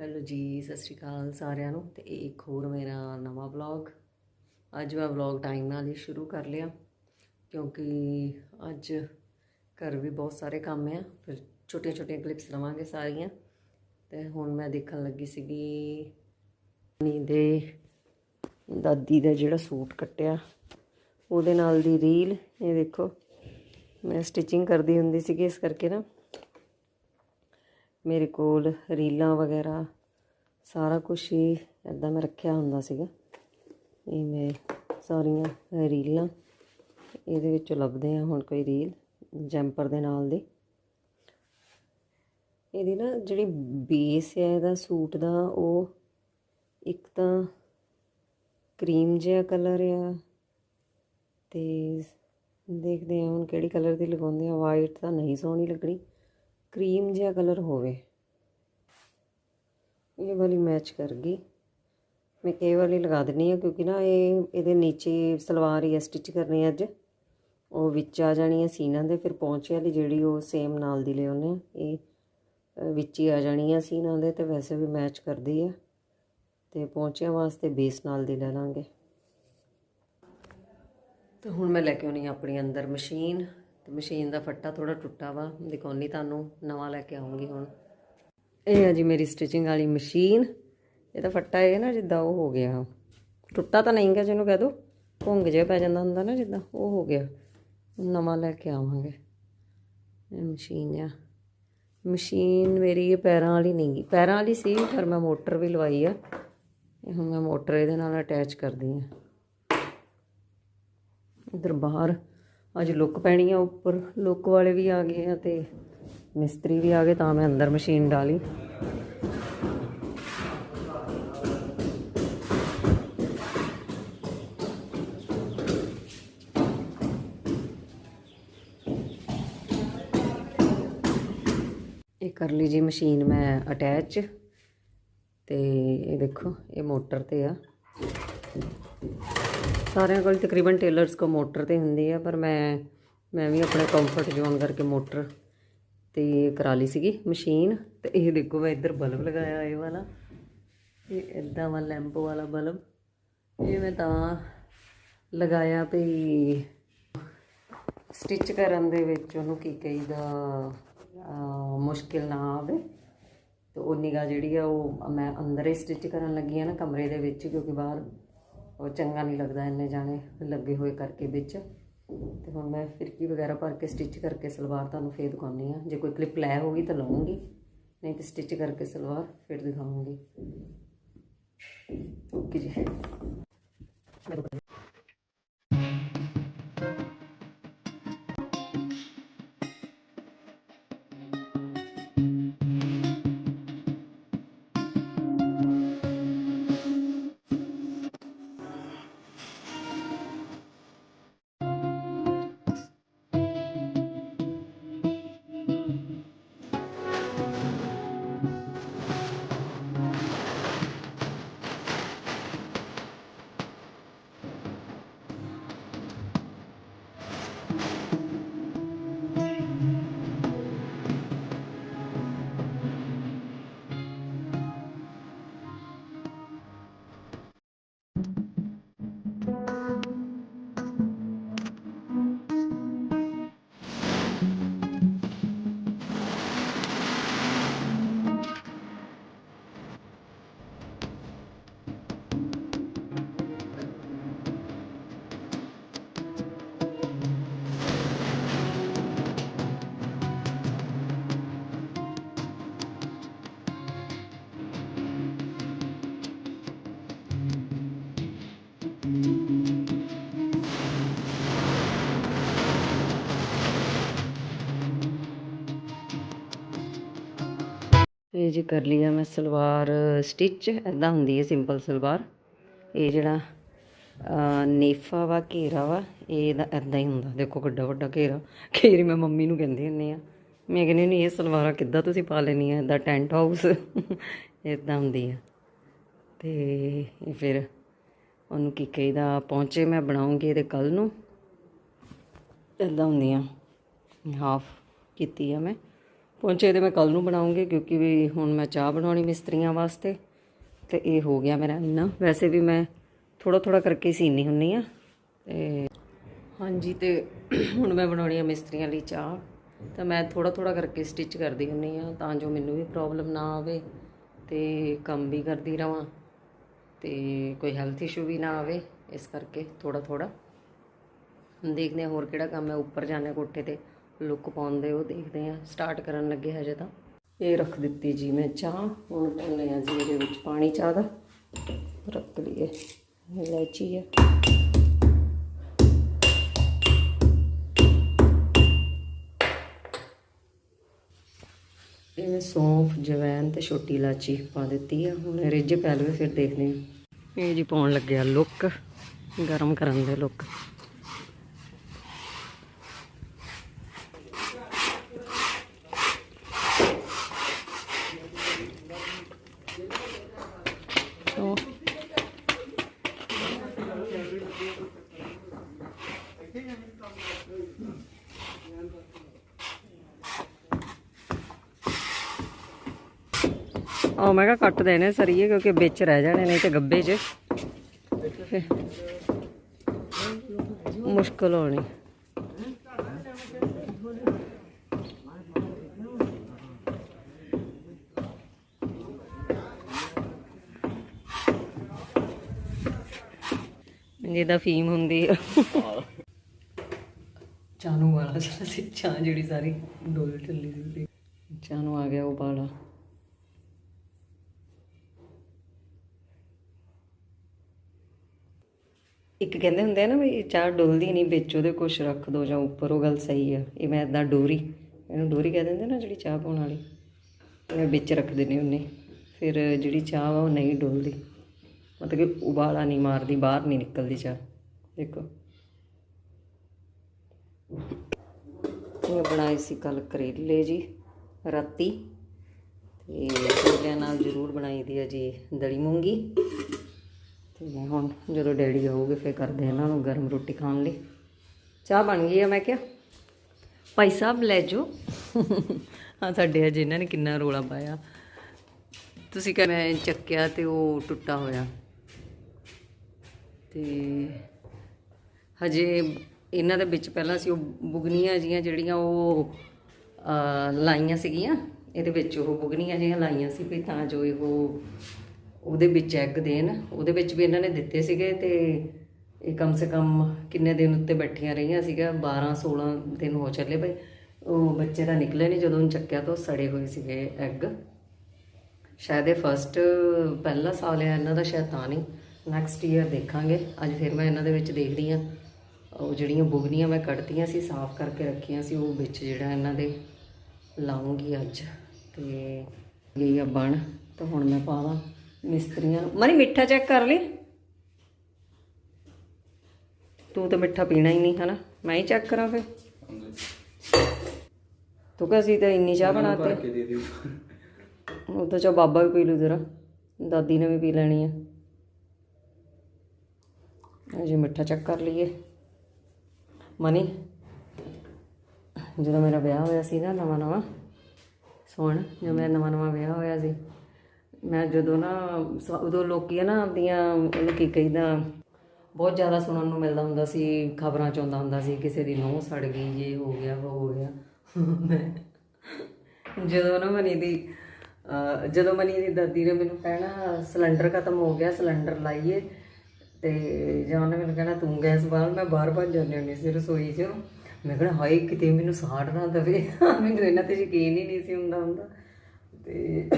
Hello ਜੀ, ਸਤਿ ਸ਼੍ਰੀ ਅਕਾਲ ਸਾਰਿਆਂ ਨੂੰ ਤੇ ਇਹ ਇੱਕ ਹੋਰ ਮੇਰਾ ਨਵਾਂ ਵਲੌਗ ਅੱਜ ਮੈਂ ਵਲੌਗ ਟਾਈਮ ਨਾਲ ਹੀ ਸ਼ੁਰੂ ਕਰ ਲਿਆ ਕਿਉਂਕਿ ਅੱਜ ਘਰ ਵੀ ਬਹੁਤ ਸਾਰੇ ਕੰਮ ਆ, ਫਿਰ ਛੋਟੀਆਂ ਛੋਟੀਆਂ ਕਲਿੱਪਸ ਲਵਾਂਗੇ ਸਾਰੀਆਂ। ਤੇ ਹੁਣ ਮੈਂ ਦੇਖਣ ਲੱਗੀ ਸੀਗੀ ਨੀ ਦੇ ਦਾਦੀ ਦਾ ਜਿਹੜਾ ਸੂਟ ਕੱਟਿਆ, ਉਹਦੇ ਨਾਲ ਦੀ ਰੀਲ ਇਹ ਦੇਖੋ। ਮੈਂ ਸਟਿਚਿੰਗ ਕਰਦੀ ਹੁੰਦੀ ਸੀਗੀ ਇਸ ਕਰਕੇ ਨਾ। ਮੇਰੇ ਕੋਲ ਰੀਲਾਂ ਵਗੈਰਾ, ਸਾਰਾ ਕੁਝ ਹੀ ਇਦਾਂ ਮੈਂ ਰੱਖਿਆ ਹੁੰਦਾ ਸੀਗਾ। ਇਹ ਮੈਂ ਸਾਰੀਆਂ ਰੀਲਾਂ ਇਹਦੇ ਵਿੱਚੋਂ ਲੱਭਦੇ ਆ ਹੁਣ ਕੋਈ ਰੀਲ ਜੈਂਪਰ ਦੇ ਨਾਲ ਦੀ। ਇਹਦੀ ਨਾ ਜਿਹੜੀ ਬੇਸ ਹੈ ਇਹਦਾ ਸੂਟ ਦਾ ਉਹ ਇੱਕ ਤਾਂ ਕਰੀਮ ਜਿਹਾ ਕਲਰ ਆ ਤੇ ਦੇਖਦੇ ਆ ਹੁਣ ਕਿਹੜੀ ਕਲਰ ਦੀ ਲਗਾਉਂਦੇ ਆ ਵਾਈਟ ਤਾਂ ਨਹੀਂ ਸੋਹਣੀ ਲੱਗਣੀ। ਕਰੀਮ ਜਿਹਾ ਕਲਰ ਹੋਵੇ। ਇਹ ਵਾਲੀ ਮੈਚ ਕਰ ਗਈ। ਮੈਂ ਇਹ ਵਾਲੀ ਲਗਾ ਦਿੰਨੀ ਆ ਕਿਉਂਕਿ ਨਾ ਇਹ, ਇਹਦੇ ਨੀਚੇ ਸਲਵਾਰ ਹੀ ਸਟਿਚ ਕਰਨੀ ਅੱਜ। ਉਹ ਵਿੱਚ ਆ ਜਾਣੀ ਹੈ ਸੀਨਾ ਦੇ, ਫਿਰ ਪੌਂਚੇ ਵਾਲੀ ਜਿਹੜੀ ਉਹ ਸੇਮ ਨਾਲ ਦੀ ਲਿਆਉਨੇ ਆ। ਇਹ ਵਿੱਚ ਹੀ ਆ ਜਾਣੀ ਹੈ ਸੀਨਾ ਦੇ, ਤੇ ਵੈਸੇ ਵੀ ਮੈਚ ਕਰਦੀ ਆ। ਤੇ ਪਹੁੰਚਿਆਂ ਵਾਸਤੇ ਬੇਸ ਨਾਲ ਦੀ ਲੈ ਲਾਂਗੇ। ਤੇ ਹੁਣ ਮੈਂ ਲੈ ਕੇ ਆਉਣੀ ਆ ਆਪਣੀ ਅੰਦਰ ਮਸ਼ੀਨ। ਤੇ ਮਸ਼ੀਨ ਦਾ ਫੱਟਾ ਥੋੜਾ ਟੁੱਟਾ ਵਾ, ਦਿਖਾਉਣੀ ਤੁਹਾਨੂੰ, ਨਵਾਂ ਲੈ ਕੇ ਆਉਂਗੀ ਹੁਣ। ਇਹ ਆ ਜੀ ਮੇਰੀ ਸਟਿਚਿੰਗ ਵਾਲੀ ਮਸ਼ੀਨ। ਇਹ ਤਾਂ ਫੱਟਾ ਇਹ ਨਾ ਜਿੱਦਾਂ ਉਹ ਹੋ ਗਿਆ। ਟੁੱਟਾ ਤਾਂ ਨਹੀਂ ਗਾ ਜਿਹਨੂੰ ਕਹਿ ਦੋ, ਭੁੰਗ ਜਿਹਾ ਪੈ ਜਾਂਦਾ ਹੁੰਦਾ ਨਾ ਜਿੱਦਾਂ, ਉਹ ਹੋ ਗਿਆ। ਨਵਾਂ ਲੈ ਕੇ ਆਵਾਂਗੇ। ਇਹ ਮਸ਼ੀਨ ਆ। ਮਸ਼ੀਨ ਮੇਰੀ ਇਹ ਪੈਰਾਂ ਵਾਲੀ ਨਹੀਂ ਗੀ। ਪੈਰਾਂ ਵਾਲੀ ਸੀ, ਪਰ ਮੈਂ ਮੋਟਰ ਵੀ ਲਵਾਈ ਆ। ਇਹ ਹੁਣ ਮੈਂ ਮੋਟਰ ਇਹਦੇ ਨਾਲ ਅਟੈਚ ਕਰਦੀ ਆ। ਇਧਰ ਬਾਹਰ ਅੱਜ ਲੁੱਕ ਪੈਣੀ ਆ ਉੱਪਰ। ਲੁੱਕ ਵਾਲੇ ਵੀ ਆ ਗਏ ਆ ਤੇ ਮਿਸਤਰੀ ਵੀ ਆ ਗਏ, ਤਾਂ ਮੈਂ ਅੰਦਰ ਮਸ਼ੀਨ ਡਾਲੀ। ਇਹ ਕਰ ਲਈ ਜੀ ਮਸ਼ੀਨ ਮੈਂ ਅਟੈਚ, ਤੇ ਇਹ ਦੇਖੋ, ਇਹ ਮੋਟਰ ਤੇ ਆ। ਸਾਰਿਆਂ ਕੋਲ ਤਕਰੀਬਨ ਟੇਲਰਸ ਕੋ ਮੋਟਰ ਤੇ ਹੁੰਦੀ ਹੈ ਪਰ ਮੈਂ ਮੈਂ ਵੀ ਆਪਣੇ ਕੰਫਰਟ ਜ਼ੋਨ ਕਰਕੇ ਮੋਟਰ ਤੇ ਕਰਾ ਲਈ ਸੀਗੀ ਮਸ਼ੀਨ। ਤੇ ਇਹ ਦੇਖੋ ਮੈਂ ਇੱਧਰ ਬਲਬ ਲਗਾਇਆ ਇਹ ਵਾਲਾ। ਇਹ ਇਦਾਂ ਵਾਲਾ ਲੈਂਪ ਵਾਲਾ ਬਲਬ। ਇਹ ਮੈਂ ਤਾਂ ਲਗਾਇਆ ਵੀ ਸਟਿਚ ਕਰਨ ਦੇ ਵਿੱਚ ਉਹਨੂੰ ਕੀ ਕਹੀਦਾ ਮੁਸ਼ਕਿਲ ਨਾ ਆਵੇ। ਤੇ ਉਹ ਨਿਗਾ ਜਿਹੜੀ ਆ ਉਹ ਮੈਂ ਅੰਦਰ ਹੀ ਸਟਿਚ ਕਰਨ ਲੱਗੀ ਆ ਨਾ ਕਮਰੇ ਦੇ ਵਿੱਚ, ਕਿਉਂਕਿ ਬਾਹਰ ਉਹ ਚੰਗਾ ਨਹੀਂ ਲੱਗਦਾ ਇੰਨੇ ਜਾਣੇ ਲੱਗੇ ਹੋਏ ਕਰਕੇ ਵਿੱਚ। ਤੇ ਹੁਣ ਮੈਂ ਫਿਰਕੀ ਵਗੈਰਾ ਭਰ ਕੇ ਸਟਿਚ ਕਰਕੇ ਸਲਵਾਰ ਤੁਹਾਨੂੰ ਫੇਰ ਦਿਖਾਉਣੀ ਆ ਜੇ ਕੋਈ ਕਲਿੱਪ ਲੈ ਹੋਗੀ ਤਾਂ ਲਵਾਂਗੀ ਨਹੀਂ ਤੇ ਸਟਿਚ ਕਰਕੇ ਸਲਵਾਰ ਫਿਰ ਦਿਖਾਵਾਂਗੀ ਓਕੇ ਜੀ। ਇਹ ਜੀ ਕਰ ਆ ਮੈਂ ਸਲਵਾਰ ਸਟਿਚ ਐਦਾਂ ਹੁੰਦੀ ਹੈ ਸਿੰਪਲ ਸਲਵਾਰ। ਇਹ ਜਿਹੜਾ ਨੇਫਾ ਵਾ, ਘੇਰਾ ਵਾ, ਇਹ ਦਾ ਐਦਾਂ ਹੀ ਹੁੰਦਾ। ਦੇਖੋ ਕਿੱਡਾ ਵੱਡਾ ਘੇਰਾ। ਘੇਰੀ ਮੈਂ ਮੰਮੀ ਨੂੰ ਕਹਿੰਦੀ ਹੁੰਦੀ ਆ ਮੈਂ ਕਹਿੰਦੀ ਨਹੀਂ ਇਹ ਸਲਵਾਰਾਂ ਕਿੱਦਾਂ ਤੁਸੀਂ ਪਾ ਲੈਣੀ ਆ ਐਦਾਂ ਟੈਂਟ ਹਾਊਸ ਐਦਾਂ ਹੁੰਦੀ ਆ। ਤੇ ਇਹ ਫਿਰ ਉਹਨੂੰ ਕੀ ਕਹੀਦਾ, ਪਹੁੰਚੇ, ਮੈਂ ਬਣਾਉਂਗੀ ਇਹਦੇ ਕੱਲ ਨੂੰ। ਐਦਾਂ ਹੁੰਦੀਆਂ ਹਾਫ ਕੀਤੀ ਆ ਮੈਂ। ਪਹੁੰਚੇ ਤੇ ਮੈਂ ਕੱਲ ਨੂੰ ਬਣਾਉਂਗੀ ਕਿਉਂਕਿ ਵੀ ਹੁਣ ਮੈਂ ਚਾਹ ਬਣਾਉਣੀ ਮਿਸਤਰੀਆਂ ਵਾਸਤੇ। ਤੇ ਇਹ ਹੋ ਗਿਆ ਮੇਰਾ ਇੰਨਾ। ਵੈਸੇ ਵੀ ਮੈਂ ਥੋੜਾ ਥੋੜਾ ਕਰਕੇ ਸੀਨੀ ਹੁੰਨੀ ਆ। ਤੇ ਹਾਂਜੀ, ਤੇ ਹੁਣ ਮੈਂ ਬਣਾਉਣੀ ਆ ਮਿਸਤਰੀਆਂ ਲਈ ਚਾਹ। ਤਾਂ ਮੈਂ ਥੋੜਾ ਥੋੜਾ ਕਰਕੇ ਸਟਿਚ ਕਰਦੀ ਹੁੰਨੀ ਆ ਤਾਂ ਜੋ ਮੈਨੂੰ ਵੀ ਪ੍ਰੋਬਲਮ ਨਾ ਆਵੇ ਤੇ ਕੰਮ ਵੀ ਕਰਦੀ ਰਵਾਂ ਤੇ ਕੋਈ ਹੈਲਥ ਇਸ਼ੂ ਵੀ ਨਾ ਆਵੇ। ਇਸ ਕਰਕੇ ਥੋੜਾ ਥੋੜਾ ਦੇਖਦੇ ਹਾਂ ਹੋਰ ਕਿਹੜਾ ਕੰਮ ਹੈ। ਉੱਪਰ ਜਾਣੇ ਕੋਠੇ ਤੇ ਲੁੱਕ ਪਾਉਂਦੇ ਉਹ ਦੇਖਦੇ ਹਾਂ। ਸਟਾਰਟ ਕਰਨ ਲੱਗੇ ਹਜੇ ਤਾਂ। ਇਹ ਰੱਖ ਦਿੱਤੀ ਜੀ ਮੈਂ ਚਾਹ। ਹੁਣ ਪਾਉਂਦੇ ਹਾਂ ਜੀ ਇਹਦੇ ਵਿੱਚ ਪਾਣੀ ਚਾਹ ਦਾ। ਰੱਖ ਲਈਏ। ਇਲਾਇਚੀ ਹੈ ਇਹ ਸੌਂਫ ਜਵੈਨ ਤੇ ਛੋਟੀ ਇਲਾਚੀ ਪਾ ਦਿੱਤੀ ਆ। ਹੁਣ ਰਿੱਝ ਪੈ ਲਵੇ, ਫਿਰ ਦੇਖਦੇ ਹਾਂ। ਇਹ ਜੀ ਪਾਉਣ ਲੱਗਿਆ ਲੁੱਕ ਗਰਮ ਕਰਨ ਦੇ ਲੁੱਕ ਸੋ ਉਹ ਮੈਂ ਕਿਹਾ ਕੱਟ ਦੇਣੇ ਸਰੀਏ ਕਿਉਂਕਿ ਵਿੱਚ ਰਹਿ ਜਾਣੇ ਨਹੀਂ ਤੇ ਗੱਬੇ 'ਚ। ਫਿਰ ਮੁਸ਼ਕਲ ਹੋਣੀ। ਜਿਹਦਾ ਫੀਮ ਹੁੰਦੀ ਆ। ਚਾਨੂ ਵਾਲਾ ਜਿਹੜਾ ਸੀ, ਚਾਹ ਜਿਹੜੀ ਸਾਰੀ ਡੋਲ ਢੱਲੀ ਦੀ ਚਾਨੂ ਆ ਗਿਆ ਉਹ ਬਾਲਾ ਇੱਕ ਕਹਿੰਦੇ ਹੁੰਦੇ ਆ ਨਾ ਵੀ ਚਾਹ ਡੁੱਲਦੀ ਨਹੀਂ, ਵਿੱਚ ਉਹਦੇ ਕੁਛ ਰੱਖ ਦੋ ਜਾਂ ਉੱਪਰ, ਉਹ ਗੱਲ ਸਹੀ ਆ। ਇਹ ਮੈਂ ਇਦਾਂ ਡੋਰੀ, ਇਹਨੂੰ ਡੋਰੀ ਕਹਿ ਦਿੰਦੇ ਨਾ ਜਿਹੜੀ ਚਾਹ ਪਾਉਣ ਵਾਲੀ। ਮੈਂ ਵਿੱਚ ਰੱਖ ਦਿੰਦੀ ਹੁੰਨੇ ਫਿਰ ਜਿਹੜੀ ਚਾਹ ਵਾ ਉਹ ਨਹੀਂ ਡੁੱਲਦੀ। ਮਤਲਬ ਕਿ ਉਬਾਲਾ ਨਹੀਂ ਮਾਰਦੀ, ਬਾਹਰ ਨਹੀਂ ਨਿਕਲਦੀ ਚਾਹ। ਦੇਖੋ। ਮੈਂ ਬਣਾਏ ਸੀ ਕੱਲ ਕਰੇਲੇ ਜੀ, ਰਾਤੀ। ਤੇ ਕਰੇਲਿਆਂ ਨਾਲ ਜ਼ਰੂਰ ਬਣਾਈ ਦੀ ਆ ਜੀ ਦਲੀ ਮੂੰਗੀ। ਤੇ ਹੁਣ ਜਦੋਂ ਡੈਡੀ ਆਉਗੇ ਫੇਰ ਕਰਦੇ ਇਹਨਾਂ ਨੂੰ ਗਰਮ ਰੋਟੀ ਖਾਣ ਲਈ। ਚਾਹ ਬਣ ਗਈ ਆ, ਮੈਂ ਕਿਹਾ। ਭਾਈ ਸਾਹਿਬ, ਲੈ ਜਾਓ। ਹਾਂ ਸਾਡੇ ਅਜੇ ਇਹਨਾਂ ਨੇ ਕਿੰਨਾ ਰੋਲਾ ਪਾਇਆ। ਤੁਸੀਂ ਕਹ ਮੈਂ ਚੱਕਿਆ ਤੇ ਉਹ ਟੁੱਟਾ ਹੋਇਆ। ਤੇ ਹਜੇ ਇਹਨਾਂ ਦੇ ਵਿੱਚ ਪਹਿਲਾਂ ਸੀ ਉਹ ਬੁਗਨੀਆਂ ਜੀਆਂ ਜਿਹੜੀਆਂ ਉਹ ਲਾਈਆਂ ਸੀਗੀਆਂ। ਇਹਦੇ ਵਿੱਚ ਉਹ ਬੁਗਨੀਆਂ ਜੀਆਂ ਲਾਈਆਂ ਸੀ ਵੀ ਤਾਂ ਜੋ ਇਹੋ ਉਹਦੇ ਵਿੱਚ ਐਗ ਦੇਣ। ਉਹਦੇ ਵਿੱਚ ਵੀ ਇਹਨਾਂ ਨੇ ਦਿੱਤੇ ਸੀਗੇ ਤੇ ਇਹ ਕਮ ਸੇ ਕਮ ਕਿੰਨੇ ਦਿਨ ਉੱਤੇ ਬੈਠੀਆਂ ਰਹੀਆਂ ਸੀਗਾ 12 16 ਦਿਨ ਹੋ ਚੱਲੇ ਬਈ ਉਹ ਬੱਚੇ ਦਾ ਨਿਕਲੇ ਨਹੀਂ ਜਦੋਂ ਚੱਕਿਆ ਤਾਂ ਸੜੇ ਹੋਏ ਸੀਗੇ ਐਗ ਸ਼ਾਇਦ ਇਹ ਫਸਟ ਪਹਿਲਾ ਸਾਲ ਹੈ ਇਹਨਾਂ ਦਾ ਸ਼ਾਇਦ ਤਾਂ ਨਹੀਂ। ਨੈਕਸਟ ਈਅਰ ਦੇਖਾਂਗੇ। ਅੱਜ ਫਿਰ ਮੈਂ ਇਹਨਾਂ ਦੇ ਵਿੱਚ ਦੇਖਦੀ ਆ ਉਹ ਜਿਹੜੀਆਂ ਬੁਗਨੀਆਂ ਮੈਂ ਕੱਢਤੀਆਂ ਸੀ ਸਾਫ਼ ਕਰਕੇ ਰੱਖੀਆਂ ਸੀ ਉਹ ਵਿੱਚ ਜਿਹੜਾ ਇਹਨਾਂ ਦੇ ਲਾਉਂਗੀ ਅੱਜ। ਤੇ ਇਹ ਆ ਬਣ। ਤਾਂ ਹੁਣ ਮੈਂ ਪਾਵਾਂ ਮਿਸਤਰੀਆਂ ਨੂੰ। ਮਨੀ ਮਿੱਠਾ ਚੈੱਕ ਕਰ ਲਈ? ਤੂੰ ਤਾਂ ਮਿੱਠਾ ਪੀਣਾ ਹੀ ਨਹੀਂ ਹਨਾ? ਮੈਂ ਹੀ ਚੈੱਕ ਕਰਾਂ ਫਿਰ। ਤੂੰ ਕਹ ਸੀ ਤਾਂ ਇੰਨੀ ਚਾਹ ਬਣਾਤੇ ਕੇ ਉਹ ਤਾਂ ਚਾ ਬਾਬਾ ਵੀ ਪੀ ਲੂ ਜਰਾ। ਦਾਦੀ ਨੇ ਵੀ ਪੀ ਲੈਣੀ ਆ। ਅਜੇ ਮਿੱਠਾ ਚੈੱਕ ਕਰ ਲਈਏ। ਮਨੀ, ਜਦੋਂ ਮੇਰਾ ਵਿਆਹ ਹੋਇਆ ਸੀ ਨਾ ਨਵਾਂ ਨਵਾਂ, ਸੋਹਣ, ਜਦੋਂ ਮੇਰਾ ਨਵਾਂ ਨਵਾਂ ਵਿਆਹ ਹੋਇਆ ਸੀ, ਮੈਂ ਜਦੋਂ ਨਾ ਸ- ਉਦੋਂ ਲੋਕੀ ਆ ਨਾ ਆਪਦੀਆਂ ਉਹਨੂੰ ਕੀ ਕਹਿੰਦਾ, ਬਹੁਤ ਜ਼ਿਆਦਾ ਸੁਣਨ ਨੂੰ ਮਿਲਦਾ ਹੁੰਦਾ ਸੀ, ਖਬਰਾਂ ਚ ਆਉਂਦਾ ਹੁੰਦਾ ਸੀ, ਕਿਸੇ ਦੀ ਨੂੰਹ ਸੜ ਗਈ ਇਹ ਹੋ ਗਿਆ ਉਹ ਹੋ ਗਿਆ। ਮੈਂ, ਜਦੋਂ ਨਾ ਮਨੀ ਦੀ, ਅਹ ਜਦੋਂ ਮਨੀ ਦੀ ਦਾਦੀ ਨੇ ਮੈਨੂੰ ਕਹਿਣਾ, ਸਿਲੰਡਰ ਖਤਮ ਹੋ ਗਿਆ, ਸਿਲੰਡਰ ਲਾਈਏ ਤੇ ਜਾਂ ਉਹਨੇ ਮੈਨੂੰ ਕਹਿਣਾ, ਤੂੰ ਗੈਸ ਬਾਲ, ਮੈਂ ਬਾਹਰ ਭੱਜ ਜਾਂਦੀ ਹੁੰਦੀ ਸੀ ਰਸੋਈ 'ਚ। ਮੈਂ ਕਹਿਣਾ ਹਾਏ, ਕਿਤੇ ਮੈਨੂੰ ਸਾੜ ਨਾ ਦਵੇ। ਮੈਨੂੰ ਇਹਨਾਂ ਤੇ ਯਕੀਨ ਹੀ ਨਹੀਂ ਸੀ ਹੁੰਦਾ ਹੁੰਦਾ। ਤੇ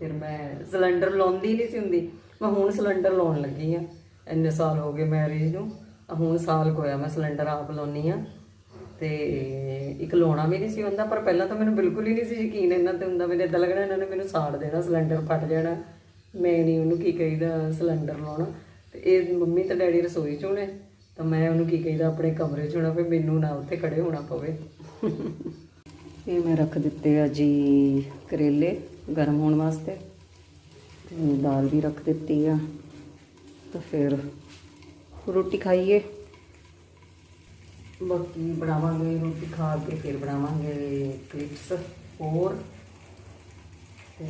ਫਿਰ ਮੈਂ ਸਿਲੰਡਰ ਲਾਉਂਦੀ ਨਹੀਂ ਸੀ ਹੁੰਦੀ। ਮੈਂ ਹੁਣ ਸਿਲੰਡਰ ਲਾਉਣ ਲੱਗੀ ਆ। ਇੰਨੇ ਸਾਲ ਹੋ ਗਏ ਮੈਰਿਜ ਨੂੰ। ਹੁਣ ਸਾਲ ਕੁ ਹੋਇਆ ਮੈਂ ਸਿਲੰਡਰ ਆਪ ਲਾਉਣੀ ਆ। ਤੇ ਇੱਕ ਲਾਉਣਾ ਵੀ ਨਹੀਂ ਸੀ ਹੁੰਦਾ, ਪਰ ਪਹਿਲਾਂ ਤਾਂ ਮੈਨੂੰ ਬਿਲਕੁਲ ਹੀ ਨਹੀਂ ਸੀ ਯਕੀਨ ਇਹਨਾਂ ਤੇ ਹੁੰਦਾ। ਮੈਨੂੰ ਇਦਾਂ ਲੱਗਣਾ, ਇਹਨਾਂ ਨੇ ਮੈਨੂੰ ਸਾੜ ਦੇਣਾ, ਸਿਲੰਡਰ ਫਟ ਜਾਣਾ। ਮੈਂ ਨਹੀਂ ਉਹਨੂੰ ਕੀ ਕਹੀਦਾ, ਸਿਲੰਡਰ ਲਾਉਣਾ। ਤੇ ਇਹ ਮੰਮੀ ਤੇ ਡੈਡੀ ਰਸੋਈ 'ਚ ਹੋਣੇ ਤਾਂ ਮੈਂ ਉਹਨੂੰ ਕੀ ਕਹੀਦਾ ਆਪਣੇ ਕਮਰੇ 'ਚ ਹੋਣਾ ਵੀ ਮੈਨੂੰ ਨਾ ਉੱਥੇ ਖੜੇ ਹੋਣਾ ਪਵੇ। ਇਹ ਮੈਂ ਰੱਖ ਦਿੱਤੇ ਆ ਜੀ ਕਰੇਲੇ ਗਰਮ ਹੋਣ ਵਾਸਤੇ ਤੇ ਦਾਲ ਵੀ ਰੱਖ ਦਿੱਤੀ ਆ ਤਾਂ ਫਿਰ ਰੋਟੀ ਖਾਈਏ। ਬਾਕੀ ਬਣਾਵਾਂਗੇ ਰੋਟੀ ਖਾ ਕੇ ਫਿਰ ਬਣਾਵਾਂਗੇ ਕਲਿਪਸ 4 ਤੇ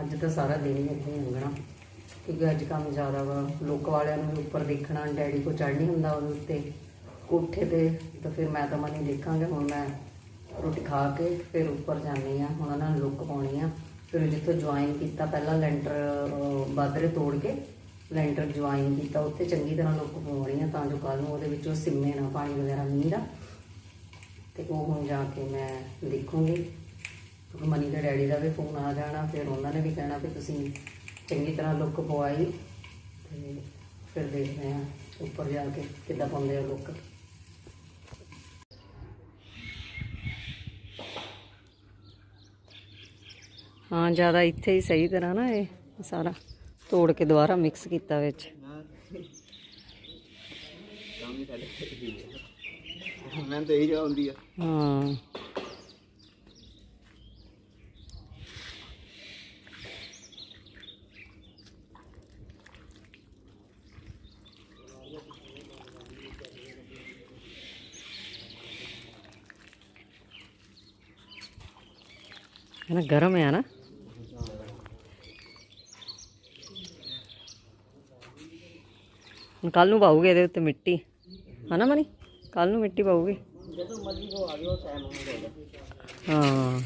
ਅੱਜ ਤਾਂ ਸਾਰਾ ਦਿਨ ਹੀ ਇੱਥੇ ਲੰਘਣਾ। ਕਿਉਂਕਿ ਅੱਜ ਕੰਮ ਜ਼ਿਆਦਾ ਵਾ ਲੋਕ ਵਾਲਿਆਂ ਨੂੰ ਵੀ ਉੱਪਰ ਦੇਖਣਾ ਡੈਡੀ ਕੋ ਚੜ੍ਹ ਨਹੀਂ ਹੁੰਦਾ ਉਹਦੇ ਉੱਤੇ। ਕੋਠੇ ਤੇ ਤਾਂ ਫਿਰ ਮੈਂ ਤਾਂ ਮਨੀ ਦੇਖਾਂਗੇ ਹੁਣ ਮੈਂ ਰੋਟੀ ਖਾ ਕੇ ਫਿਰ ਉੱਪਰ ਜਾਂਦੀ ਆ ਹੁਣ ਉਹਨਾਂ ਨੂੰ ਲੁੱਕ ਪਾਉਣੀ ਆ। ਫਿਰ ਜਿੱਥੋਂ ਜੁਆਇਨ ਕੀਤਾ ਪਹਿਲਾਂ ਲੈਂਟਰ ਅਹ, ਬਾਦਰੇ ਤੋੜ ਕੇ ਲੈਂਟਰ ਜੁਆਇਨ ਕੀਤਾ ਉੱਥੇ ਚੰਗੀ ਤਰ੍ਹਾਂ ਲੁੱਕ ਪਾਉਣੀ ਆ ਤਾਂ ਜੋ ਕੱਲ ਨੂੰ ਉਹਦੇ ਵਿੱਚੋਂ ਸਿੰਮੇ ਨਾ ਪਾਣੀ ਵਗੈਰਾ ਮੀਂਹ ਦਾ। ਤੇ ਉਹ ਹੁਣ ਜਾ ਕੇ ਮੈਂ ਦੇਖੂੰਗੀ। ਕਿਉਂਕਿ ਮਨੀ ਦੇ ਡੈਡੀ ਦਾ ਵੀ ਫੋਨ ਆ ਜਾਣਾ ਫਿਰ ਉਹਨਾਂ ਨੇ ਵੀ ਕਹਿਣਾ ਵੀ ਤੁਸੀਂ ਚੰਗੀ ਤਰ੍ਹਾਂ ਲੁੱਕ ਪਵਾਈ ਤੇ ਫਿਰ ਦੇਖਦੇ ਆ ਉੱਪਰ ਜਾ ਕੇ ਕਿੱਦਾਂ ਪਾਉਂਦੇ ਆ ਲੁੱਕ ਹਾਂ ਜ਼ਿਆਦਾ ਇੱਥੇ ਹੀ ਸਹੀ ਤਰ੍ਹਾਂ ਨਾ ਇਹ ਸਾਰਾ ਤੋੜ ਕੇ ਦੁਬਾਰਾ ਮਿਕਸ ਕੀਤਾ ਵਿੱਚ। ਮੈਂ ਤਾਂ ਇਹੀ ਹੁੰਦੀ ਆ। ਹਾਂ। ਹੈ ਨਾ ਗਰਮ ਹੈ ਨਾ। ਕੱਲ ਨੂੰ ਪਾਉਗੇ ਇਹਦੇ ਉੱਤੇ ਮਿੱਟੀ। ਹਨਾ ਮਨੀ? ਕੱਲ ਨੂੰ ਮਿੱਟੀ ਪਾਉਗੇ ਜਦੋਂ ਮਰਜ਼ੀ ਕੋ ਆ ਜਾਓ ਟਾਈਮ ਹੋ ਜਾਏਗਾ ਹਾਂ।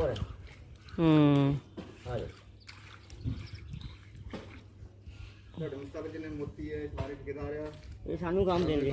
ਹੈ ਹੂੰ ਆ ਜਾ ਤੁਹਾਡੇ ਮੁਸਤਫਾ ਜੀ ਨੇ ਮੋਤੀ ਹੈ ਸਾਰੇ ਠੇਕੇਦਾਰ ਆ। ਇਹ ਸਾਨੂੰ ਕੰਮ ਦੇਣਗੇ।